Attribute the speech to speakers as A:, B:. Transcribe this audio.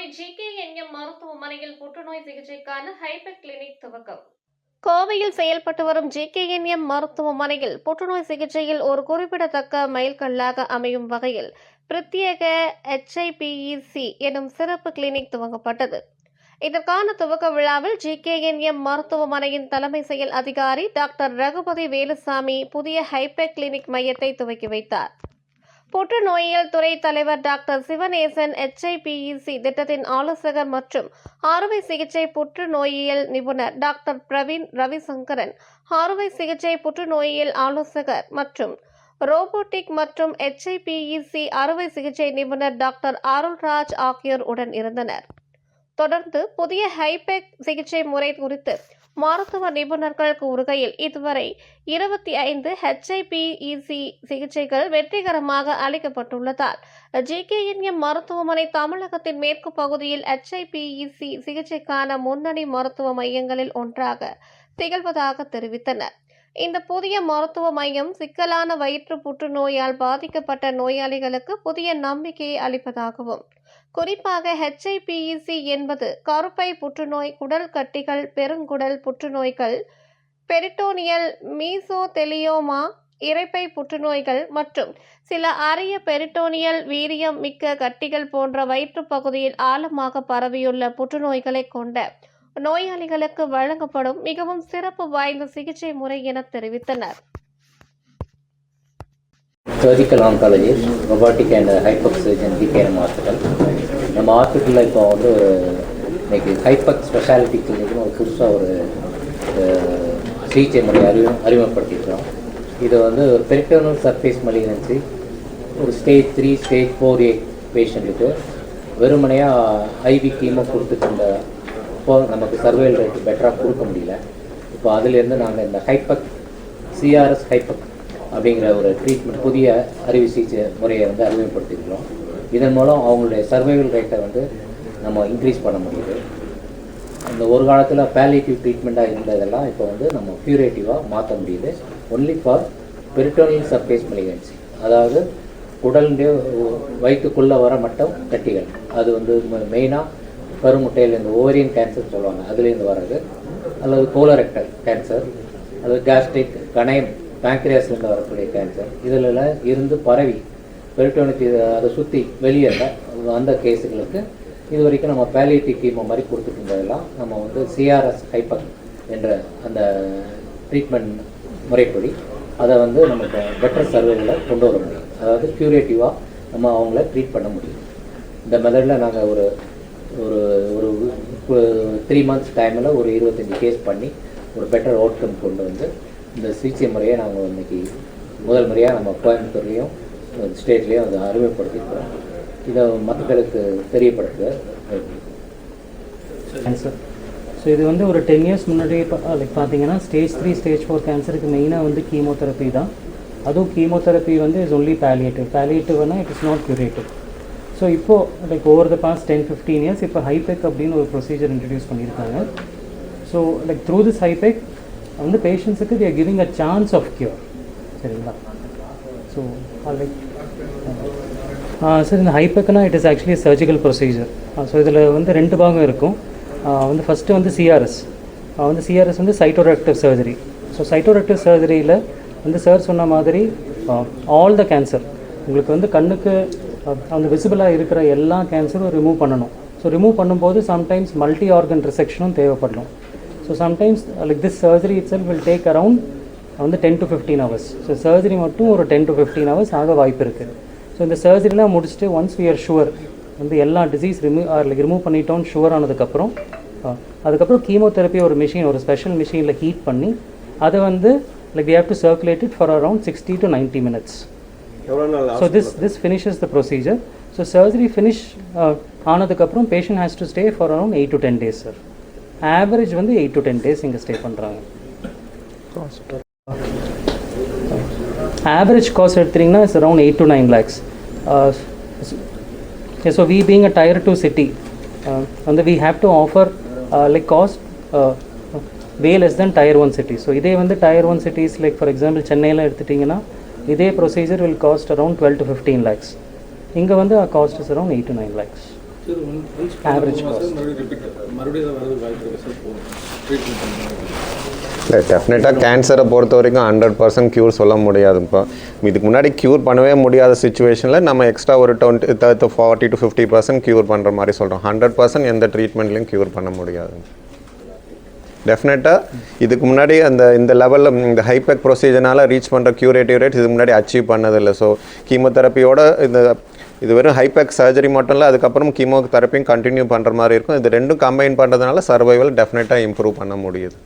A: Kovai GKNM மருத்துவமனையில் புற்றுநோய் சிகிச்சைக்கான ஹைபெக் கிளினிக் துவக்கம். கோவையில் செயல்பட்டு வரும் ஜிகேஎன்எம் மருத்துவமனையில் புற்றுநோய் சிகிச்சையில் ஒரு குறிப்பிடத்தக்க மைல்கல்லாக அமையும் வகையில் பிரத்யேக ஹெச்ஐபிஇசி எனும் சிறப்பு கிளினிக் துவங்கப்பட்டது. இதற்கான துவக்க விழாவில் ஜிகேஎன்எம் மருத்துவமனையின் தலைமை செயல் அதிகாரி டாக்டர் ரகுபதி வேலுசாமி புதிய ஹைபெக் கிளினிக் மையத்தை துவக்கி வைத்தார். புற்றுநோயியல் துறை தலைவர் டாக்டர் சிவநேசன் எச்ஐபிஇசி திட்டத்தின் ஆலோசகர் மற்றும் அறுவை சிகிச்சை புற்றுநோயியல் நிபுணர் டாக்டர் பிரவீன் ரவிசங்கரன் அறுவை சிகிச்சை புற்றுநோயியல் ஆலோசகர் மற்றும் ரோபோட்டிக் மற்றும் எச்ஐபிஇசி அறுவை சிகிச்சை நிபுணர் டாக்டர் அருள்ராஜ் ஆகியோர் உடன் இருந்தனர். தொடர்ந்து புதிய ஹைபெக் சிகிச்சை முறை குறித்து மருத்துவ நிபுணர்கள் கூறுகையில் இதுவரை இருபத்தி ஐந்து ஹெச்ஐபிஇசி சிகிச்சைகள் வெற்றிகரமாக அளிக்கப்பட்டுள்ளதால் ஜிகேஎன்எம் மருத்துவமனை தமிழகத்தின் மேற்கு பகுதியில் ஹெச்ஐபிஇசி சிகிச்சைக்கான முன்னணி மருத்துவ மையங்களில் ஒன்றாக திகழ்வதாக தெரிவித்தனர். இந்த புதிய மருத்துவ மையம் சிக்கலான வயிற்று புற்றுநோயால் பாதிக்கப்பட்ட நோயாளிகளுக்கு புதிய நம்பிக்கையை அளிப்பதாகவும் குறிப்பாக ஹெச்ஐபிஇசி என்பது கருப்பை புற்றுநோய் குடல் கட்டிகள் பெருங்குடல் புற்றுநோய்கள் பெரிட்டோனியல் மீசோதெலியோமா இறைப்பை புற்றுநோய்கள் மற்றும் சில அரிய பெரிட்டோனியல் வீரியம் மிக்க கட்டிகள் போன்ற வயிற்று பகுதியில் ஆழமாக பரவியுள்ள புற்றுநோய்களை கொண்ட நோயாளிகளுக்கு வழங்கப்படும் மிகவும் சிறப்பு வாய்ந்த சிகிச்சை முறை என தெரிவித்தனர்.
B: சர்ஜிக்கல் ஆங்காலஜி ரொபாட்டிக் அண்ட் ஹைபக் சர்ஜன் டிகேஎம் ஹாஸ்பிட்டல் நம்ம ஹாஸ்பிட்டலில் இப்போ வந்து இன்றைக்கி ஹைபக் ஸ்பெஷாலிட்டி கிளினிக்னு ஒரு புதுசாக ஒரு சிகிச்சை முறை அறிவு அறிமுகப்படுத்தியிருக்கிறோம். இது வந்து ஒரு பெரிட்டோனல் சர்ஃபேஸ் மலிகனன்சி ஒரு stage three stage four A பேஷண்ட்டுக்கு வெறுமனையாக ஐவி கீமோ கொடுத்துட்டு அப்போ நமக்கு சர்வேல் ரேட் பெட்டராக கொடுக்க முடியல. இப்போ அதுலேருந்து நாங்கள் இந்த ஹைபக் சிஆர்எஸ் ஹைபக் அப்படிங்கிற ஒரு ட்ரீட்மெண்ட் புதிய அறுவை சிகிச்சை முறையை வந்து அறிமுகப்படுத்தியிருக்கிறோம். இதன் மூலம் அவங்களுடைய சர்வைவல் ரேட்டை வந்து நம்ம இன்க்ரீஸ் பண்ண முடியுது. அந்த ஒரு காலத்தில் பேலேட்டிவ் ட்ரீட்மெண்ட்டாக இருந்ததெல்லாம் இப்போ வந்து நம்ம க்யூரேட்டிவாக மாற்ற முடியுது. Only for peritoneal surface malignancy அதாவது உடலுடைய வயிற்றுக்குள்ளே வர மட்டும் கட்டிகள். அது வந்து மெயினாக கருமுட்டையில் இந்த ஓவரியன் கேன்சர் சொல்லுவாங்க அதுலேருந்து வர்றது. அல்லது கோலரெக்டல் கேன்சர் அல்லது கேஸ்ட்ரிக் கணையம் பேங்க்ரியாஸ்லேருந்து வரக்கூடிய கேன்சர் இதில் இருந்து பரவி பெரிட்டோனிக்கு அதை சுற்றி வெளியேற அந்த கேஸுகளுக்கு இது வரைக்கும் நம்ம பேலியேட்டிவ் கீமோ மாதிரி கொடுத்துட்டு இருந்ததெல்லாம் நம்ம வந்து சிஆர்எஸ் ஹைப்பர் என்ற அந்த ட்ரீட்மெண்ட் முறைப்படி அதை வந்து நமக்கு பெட்டர் சர்வேவில் கொண்டு வர முடியும். அதாவது க்யூரேட்டிவாக நம்ம அவங்கள ட்ரீட் பண்ண முடியும். இந்த மெத்தடில் நாங்கள் ஒரு ஒரு ஒரு த்ரீ மந்த்ஸ் டைமில் ஒரு இருபத்தஞ்சி கேஸ் பண்ணி ஒரு பெட்டர் அவுட்கம் கொண்டு வந்து இந்த சிகிச்சை முறையை நாங்கள் இன்னைக்கு முதல் முறையாக நம்ம கோயம்புத்தூர்லேயும் ஸ்டேட்லேயும் அதை அறிமுகப்படுத்தியிருக்கிறோம். இதை மக்களுக்கு தெரியப்படுத்த.
C: கேன்சர் ஸோ இது வந்து ஒரு டென் இயர்ஸ் முன்னாடி லைக் பார்த்தீங்கன்னா ஸ்டேஜ் த்ரீ ஸ்டேஜ் ஃபோர் கேன்சருக்கு மெயினாக வந்து கீமோதெரப்பி தான். அதுவும் கீமோதெரப்பி வந்து is only palliative பேலியேட்டிவ்னா it is not curative so இப்போது like over the past ten fifteen years இப்போ ஹைபெக் அப்படின்னு ஒரு ப்ரொசீஜர் இன்ட்ரடியூஸ் பண்ணியிருக்காங்க. ஸோ லைக் த்ரூ திஸ் ஹைபெக் வந்து பேஷண்ட்ஸுக்கு they're giving a chance of cure சரிங்களா? ஸோ லைக் சார் இந்த ஹைபெக்னா it is actually surgical procedure so இதில் வந்து ரெண்டு பாகம் இருக்கும். வந்து ஃபஸ்ட்டு வந்து சிஆர்எஸ் வந்து சிஆர்எஸ் வந்து சைட்டோரெக்டிவ் சர்ஜரி ஸோ சைட்டோரெக்டிவ் சர்ஜரியில் வந்து சார் சொன்ன மாதிரி ஆல் த கேன்சர் உங்களுக்கு வந்து கண்ணுக்கு அந்த விசிபிளாக இருக்கிற எல்லா கேன்சரும் ரிமூவ் பண்ணணும். ஸோ ரிமூவ் பண்ணும்போது சம்டைம்ஸ் மல்டி ஆர்கன் ரிசெக்ஷனும் தேவைப்படணும். So sometimes like this surgery itself will take around வந்து ten to fifteen hours so surgery மட்டும் ஒரு டென் டு ஃபிஃப்டீன் ஹவர்ஸ் ஆக வாய்ப்பு இருக்குது ஸோ இந்த சர்ஜரிலாம் முடிச்சுட்டு ஒன்ஸ் வி ஆர் ஷுவர் வந்து எல்லா டிசீஸ் ரிமூவ் லைக் ரிமூவ் பண்ணிட்டோம் ஷுவர் ஆனதுக்கப்புறம் அதுக்கப்புறம் கீமோதெரப்பி ஒரு மிஷின் ஒரு ஸ்பெஷல் மிஷினில் ஹீட் பண்ணி அதை வந்து like we have to circulated for around sixty to
D: ninety minutes
C: so this this finishes the procedure. So surgery finish ஆனதுக்கப்புறம் patient has to stay for around eight to ten days sir average வந்து eight to ten days இங்கே stay பண்ணுறாங்க average cost எடுத்தீங்கன்னா it's around eight to nine lakhs so we being a tier two city வந்து we have to offer like cost way less then tier one city so இதே வந்து tier one cities like for example சென்னையில் எடுத்துட்டிங்கன்னா இதே procedure will cost around twelve to fifteen lakhs இங்கே வந்து cost is around eight to nine lakhs
D: treatment பண்ணுங்க
E: இல்லை டெஃபினட்டாக கேன்சரை பொறுத்த வரைக்கும் ஹண்ட்ரட் பர்சன்ட் க்யூர் சொல்ல முடியாதுப்பா. இதுக்கு முன்னாடி க்யூர் பண்ணவே முடியாத சுச்சுவேஷனில் நம்ம எக்ஸ்ட்ரா ஒரு twenty thirty forty to fifty percent cure பண்ணுற மாதிரி சொல்கிறோம் ஹண்ட்ரட் பர்சன்ட் எந்த ட்ரீட்மெண்ட்லையும் க்யூர் பண்ண முடியாது. டெஃபினட்டாக இதுக்கு முன்னாடி அந்த இந்த லெவலில் இந்த ஹைபெக் ப்ரொசீஜர்னால ரீச் பண்ணுற க்யூரேட்டிவ் ரேட் இதுக்கு முன்னாடி அச்சீவ் பண்ணதில்லை. ஸோ கீமோதெரப்பியோட இந்த இது வெறும் ஹைபெக் சர்ஜரி மட்டும் இல்லை அதுக்கப்புறம் கீமோ தெரப்பியும் கண்டினியூ பண்ணுற மாதிரி இருக்கும். இது ரெண்டும் கம்பைன் பண்ணுறதுனால சர்வைவல் டெஃபினட்டாக இம்ப்ரூவ் பண்ண முடியுது.